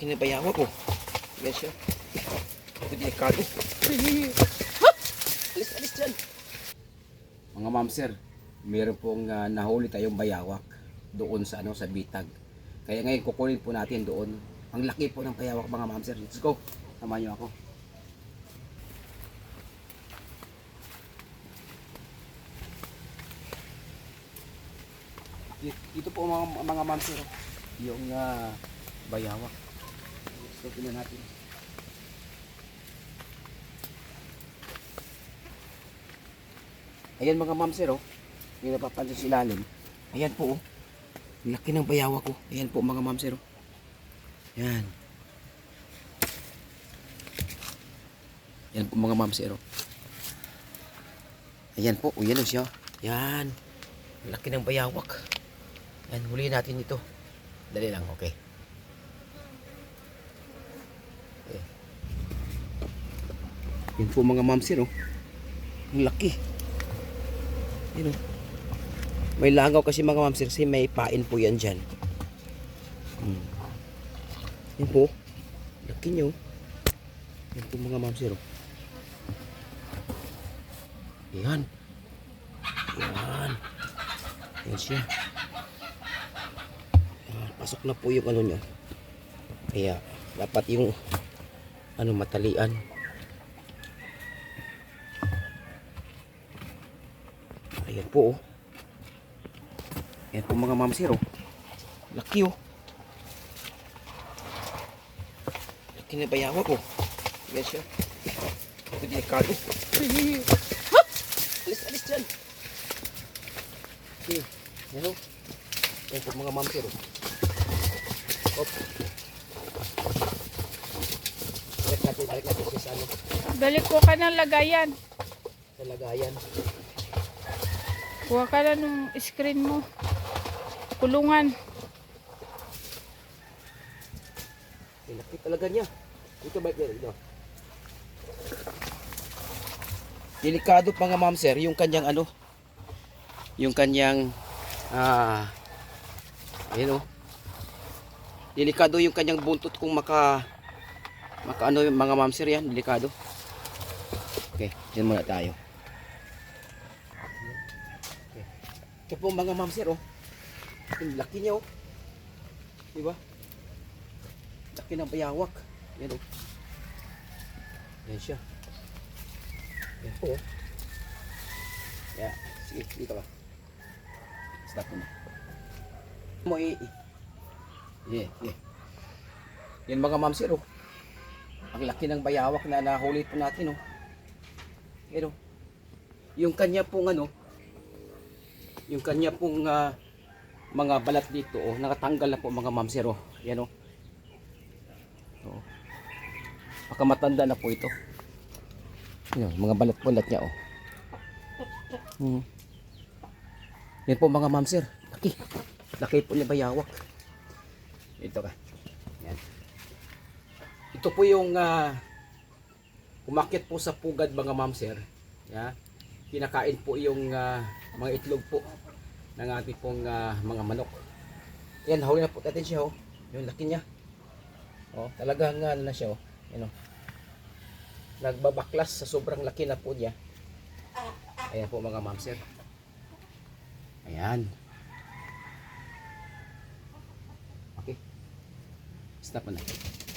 Laki na bayawa ko. Yan siya. Ito delikado. Alis, alis dyan. Mga ma'am sir, meron pong ah, nahuli tayong bayawak doon sa ano sa bitag. Kaya ngayon kukunin po natin doon. Ang laki po ng bayawak mga ma'am sir. Let's go. Samahan niyo ako. Dito po mga, mga ma'am sir. Yung ah, bayawak. So, tingnan natin. Ayan mga ma'am sir, oh. May napapansin sa ilalim. Ayan po, oh. Laki ng bayawak ko. Ayan po mga ma'am sir, oh. Yan. Yan po mga ma'am sir, oh. Ayan po, oh, yan oh siya. Yan. Ang Laki ng bayawak. Yan, huliin natin ito. Dali lang. Okay. Yan po mga ma'am sir, oh. Ang laki. Yan oh. May langaw kasi mga ma'am sir, kasi may pain po yan dyan. Hmm. Yan po. Laki nyo. Yan po mga ma'am sir, oh. Yan. Yan. Yan siya. Yan, pasok na po yung ano nyo. Kaya, dapat yung ano matalian. Ayan po oh. Ayan po mga ma'am sir oh. Laki oh. Laki na bayawa ko. Yan siya. Ito delikado. Alis, alis dyan. Okay. Yan oh. Ayan po mga ma'am sir oh. Hop. Balik natin, balik natin siya sa ano. Balik ko ka ng lagayan. Sa lagayan. Kuha ka na ng screen mo. Kulungan. Ay, laki talaga niya. Ito ba ito? Delikado nga ma'am sir, yung kanyang ano, yung kanyang, ah, ayun oh. Delikado yung kanyang buntot kung maka, maka ano yung mga ma'am sir yan, delikado. Okay, dyan muna tayo. Okay. Ito po mga ma'am sir oh. Ang laki niya oh. Diba? Laki ng bayawak. Yan oh. Yan siya. Yan po oh. Yeah. Sige, dito ka. Stop mo na. Mo i... i- Yeah, yeah. Yan mga ma'am sir oh. Ang laki ng bayawak na nahuli po natin oh. Yan oh. Yung kanya pong ano, yung kanya pong ah, mga balat dito oh, nakatanggal na po mga ma'am sir oh. Yan oh. Oo. Baka matanda na po ito. Yan, mga balat-balat niya oh. Hmm. Yan po mga ma'am sir. Laki. Laki po niya bayawak. Ito ka. Yan. Ito po yung ah, umakyat po sa pugad mga ma'am sir. Ya. Kinakain po yung ah, mga itlog po ng ating pong ah, mga manok. Yan, huli na po natin siya oh. Yung laki niya. Oh, talagang ano na siya oh. Yan oh. Nagbabaklas sa sobrang laki na po niya. Ayan po mga ma'am sir. Ayan. Okay. Stop na.